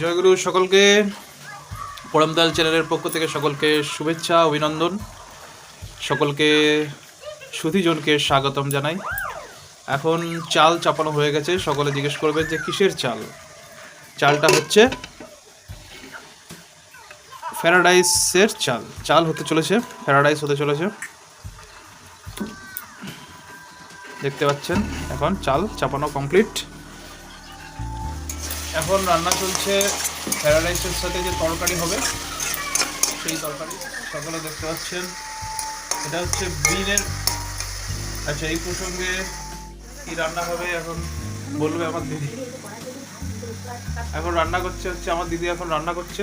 জয়গুরু, সকলকে পরমদাল চ্যানেলের পক্ষ থেকে সকলকে শুভেচ্ছা, অভিনন্দন। সকলকে, সুধীজনকে স্বাগতম জানাই। এখন চাল চাপানো হয়ে গেছে। সকলে জিজ্ঞেস করবে যে কিসের চাল? চালটা হচ্ছে ফ্যারাডাইসের চাল। চাল হতে চলেছে ফ্যারাডাইস হতে চলেছে। দেখতে পাচ্ছেন, এখন চাল চাপানো কমপ্লিট এখন রান্না চলছে প্যারাডাইসের সাথে যে তরকারি হবে সেই তরকারি সকলে দেখতে পাচ্ছেন। এটা হচ্ছে বিনের আচ্ছা এই প্রসঙ্গে কি রান্না হবে এখন বলবে আমার দিদি। এখন রান্না করছে হচ্ছে আমার দিদি এখন রান্না করছে।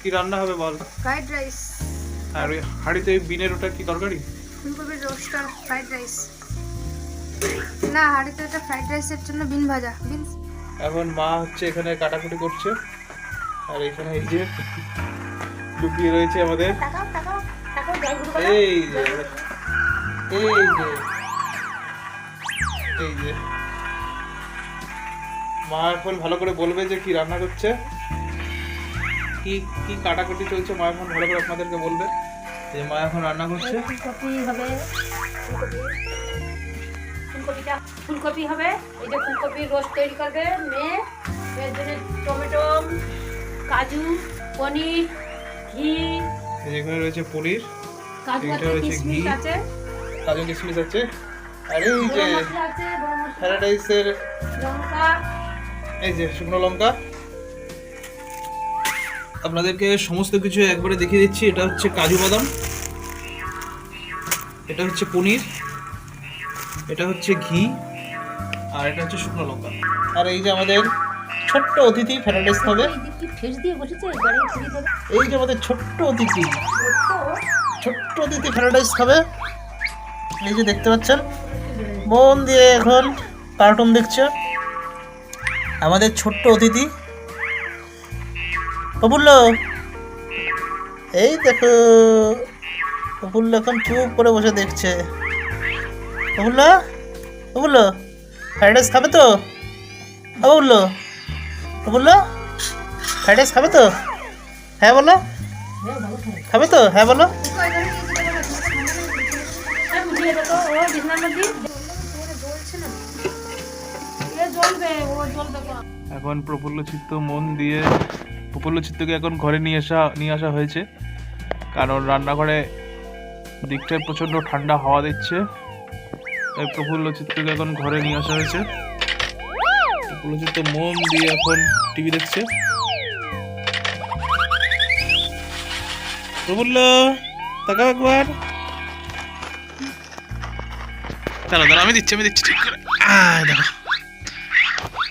কি রান্না হবে বল? Fried rice. আর ওই হাঁড়িতে ওই বিনের ওটা কি তরকারি? ফুলকপির রোস্ট আর ফ্রাইড রাইস। না হাঁড়িতে এটা ফ্রাইড রাইসের জন্য বিন ভাজা। বিন এখন মা হচ্ছে এখানে কাটাকুটি করছে আর এখানে এই যে লুকিয়ে রয়েছে আমাদের এই যে এই যে এই যে মা এখন ভালো করে বলবে যে কি রান্না করছে কি কি কাটাকুটি চলছে মা এখন ভালো করে আপনাদেরকে বলবে যে মা এখন রান্না করছে হবে ফুলকপিটা ফুলকপি হবে। এই যে ফুলকপির রোস্ট তৈরি করবে মেয়ে। এর জন্য টমেটো কাজু পনির ঘি। এখানে রয়েছে পনির কাজু কিশমিশ ঘি। আছে। কাজু কিশমিশ আছে। আর এই যে প্যারাডাইসের লঙ্কা। এই যে শুকনো লঙ্কা। আপনাদেরকে সমস্ত কিছু একবারে দেখিয়ে দিচ্ছি। এটা হচ্ছে কাজু বাদাম। এটা হচ্ছে পনির। এটা হচ্ছে ঘি আর এটা হচ্ছে শুকনো লঙ্কা। আর এই যে আমাদের ছোট্ট অতিথি প্যারাডাইস হবে। এই যে আমাদের ছোট্ট অতিথি। ছোট্ট? অতিথি প্যারাডাইস খাবে এই যে দেখতে পাচ্ছেন মন দিয়ে এখন কার্টুন দেখছে। আমাদের ছোট্ট অতিথি। প্রফুল্ল এই দেখো প্রফুল্ল এখন চুপ করে বসে দেখছে। প্রফুল্ল প্রফুল্ল ফ্রাইড রাইস খাবে তো? ও প্রফুল্ল প্রফুল্ল ফ্রাইড রাইস খাবে তো? হ্যাঁ বলো। খাবে তো? হ্যাঁ বলো। এখন প্রফুল্ল চিত্ত মন দিয়ে প্রফুল্ল চিত্তকে এখন ঘরে নিয়ে আসা নিয়ে আসা হয়েছে। কারণ রান্নাঘরে দিকটায় প্রচণ্ড ঠান্ডা হাওয়া দিচ্ছে। তাই প্রফুল্ল চিত্তকে এখন ঘরে নিয়ে আসা হয়েছে। প্রফুল্ল চিত্ত মন দিয়ে এখন টিভি দেখছে। প্রফুল্ল, তাকাও একবার। দাঁড়া দাঁড়া আমি দিচ্ছি আমি দিচ্ছি, ঠিক করে। দেখো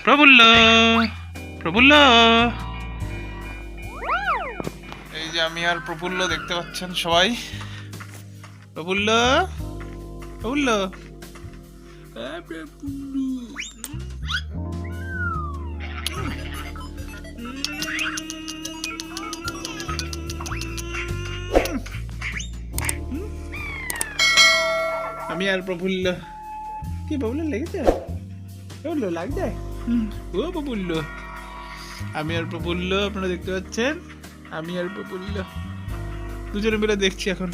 প্রফুল্ল প্রফুল্ল। এই যে আমি আর প্রফুল্ল দেখতে পাচ্ছেন সবাই। প্রফুল্ল প্রফুল্ল। আমি আর প্রফুল্ল। কি প্রফুল্ল লেগেছে? প্রফুল্ল লাগছে ও প্রফুল্ল। আমি আর প্রফুল্ল আপনারা দেখতে পাচ্ছেন? আমি আর প্রফুল্ল। দুজনে মিলে দেখছি এখন।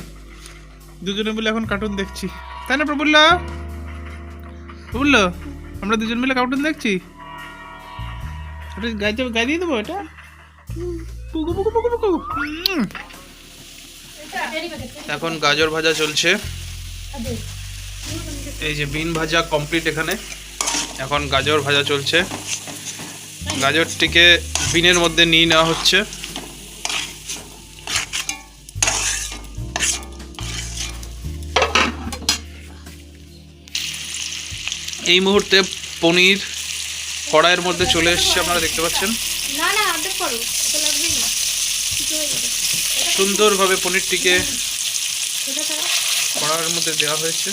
দুজনে মিলে এখন কার্টুন দেখছি। তাই না প্রফুল্ল? প্রফুল্ল আমরা দুজন মিলে কার্টুন দেখছি। ওটা গায়ে যাবে দিয়ে দেবো এটা? এখন গাজর ভাজা চলছে। এই যে বিন ভাজা কমপ্লিট এখানে। এখন গাজর ভাজা চলছে। গাজরটিকে বিনের মধ্যে নিয়ে নেওয়া হচ্ছে। এই মুহূর্তে পনির কড়াইয়ের মধ্যে চলে এসছে আপনারা দেখতে পাচ্ছেন। সুন্দরভাবে পনিরটিকে কড়াইয়ের মধ্যে দেওয়া হয়েছে।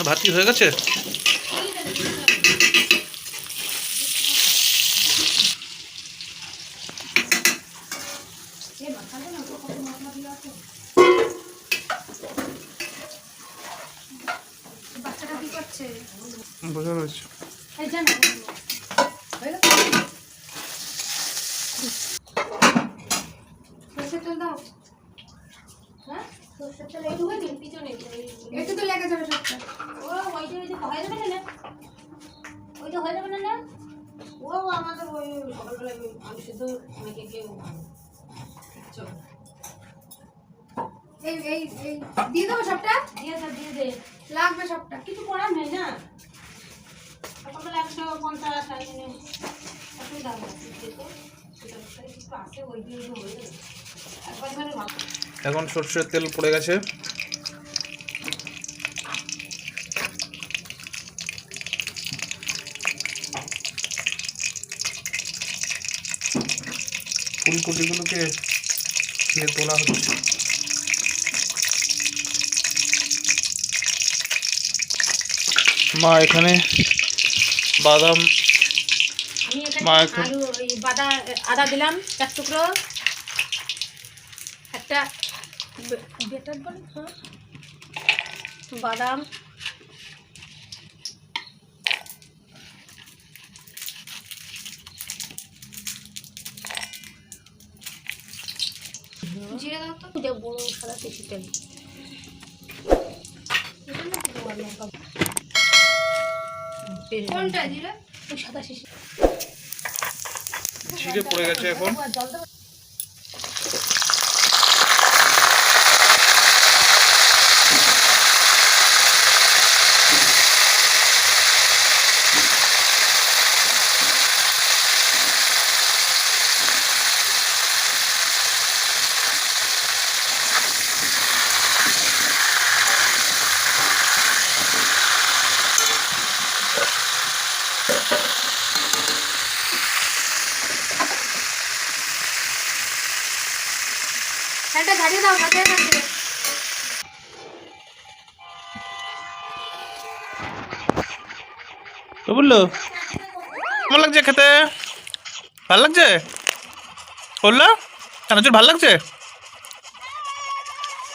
ভাতটি হয়ে গেছে? বাচ্চাটা কি বোঝা যাচ্ছে এই জানো হয়ে গেছে? সরষের তেল দাও হ্যাঁ সরষের তেল একটু হয়ে দিন পিছনে একটু তো লেগে যাবে সবটা ও ওইটা ওইটা হয়ে যাবে না। ওইটা হয়ে যাবে না না? ও আমাদের ওই সকালবেলা ওই আলু অনেকে কেউ চলো। এই এই এই দিয়ে দেবো সবটা? দিয়ে দে দিয়ে দে। লাগবে সবটা। কিছু করার নেই না? সকালবেলা একশো পঞ্চাশ আর এনে অসুবিধা হবে। দিতে সেটা কিছু আছে ওই দিয়ে যাবে। একবার এখন সর্ষের তেল পড়ে গেছে। ফুলকপিগুলোকে দিয়ে তোলা হচ্ছে। মা এখানে বাদাম মা এখন- আলু বাদা আদা দিলাম চার টুকরো। একটা বে- বেটার বলে বাদাম। জিরে দাও তো যে বড় সাদা কেশি তেল কোনটা জিরা সাদা শিশি ছিঁড়ে পড়ে গেছে এখন।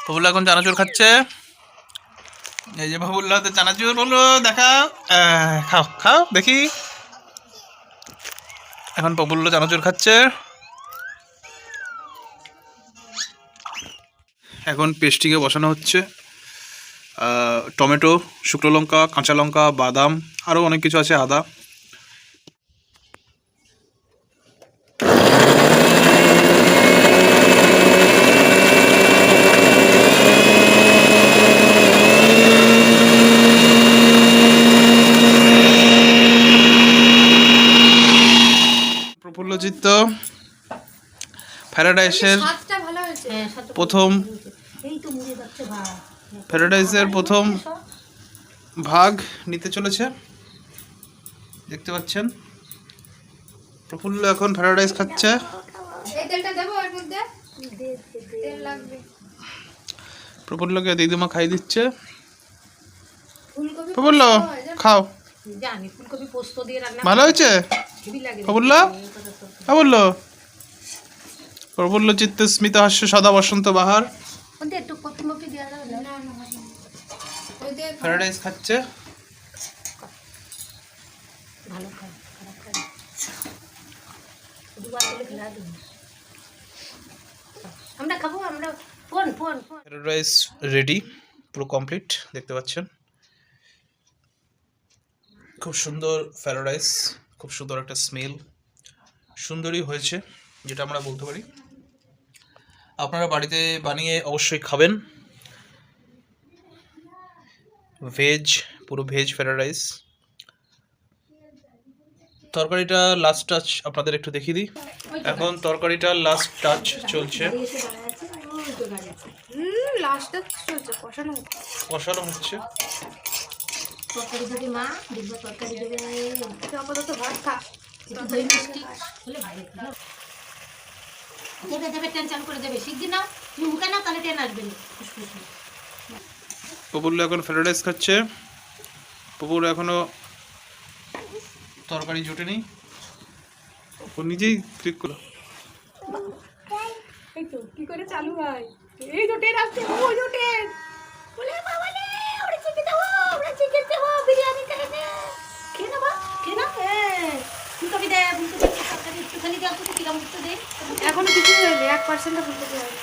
বাবুল্লা এখন চানাচুর খাচ্ছে। এই যে বাবুল্লা তো বলল দেখা খাও খাও, দেখি। এখন বাবুল্লো চানাচুর খাচ্ছে। এখন পেস্টিংয়ে বসানো হচ্ছে। টমেটো শুকনো লঙ্কা কাঁচা লঙ্কা বাদাম আরও অনেক কিছু আছে আদা। হ্যাঁ সাথে প্রথম এই তো মুড়ে যাচ্ছে ভাত প্যারাডাইসের প্রথম ভাগ নিতে চলেছে। দেখতে পাচ্ছেন। প্রফুল্ল এখন প্যারাডাইস খাচ্ছে। এই তেলটা দেবো এর মধ্যে? তেল লাগবে। প্রফুল্লকে দিদিমা খাই দিচ্ছে। প্রফুল্ল? খাও। ভালো হয়েছে? প্রফুল্ল হ্যাঁ বলল প্রফুল্ল? চিত্তে স্মিত হাস্য সদা বসন্ত বাহার। প্যারাডাইস খাচ্ছে। আমরা খাব আমরা phone phone phone. Fried rice ready পুরো কমপ্লিট দেখতে পাচ্ছেন। খুব সুন্দর ফ্রাইড রাইস খুব সুন্দর একটা স্মেল সুন্দরই হয়েছে যেটা আমরা বলতে পারি। আপনারা বাড়িতে বানিয়ে অবশ্যই খাবেন। ভেজ পুরো ভেজ ফ্রাইড রাইস তরকারিটা লাস্ট টাচ আপনাদের একটু দেখিয়ে দিই। এখন তরকারিটা লাস্ট টাচ চলছে। কষানো হচ্ছে। তরকারি দেবে মা দেখব তরকারি দেবে তুই আপাতত ভাত খা। দই মিষ্টি হলে ভালো লাগবে। দেবে দেবে ট্রেন করে দেবে। শিগগির নাও তুমি মুখে নাও তাহলে ট্রেন আসবে। না ফুসফুস। এখন ফ্রাইড রাইস খাচ্ছে। পুকুর এখনও তরকারি জোটেনি। ও নিজেই ক্লিক করল। এই তো কি করে চালু হয়? এই তো আসছে ও বলে বাবা রে ওরে ওরে বিরিয়ানি খেয়ে খেয়ে না ফুলকপি দে ফুলকপি একটুখানি এখনও কিছু হয়নি এক পার্সেন্টও ফুলকপি হয়নি।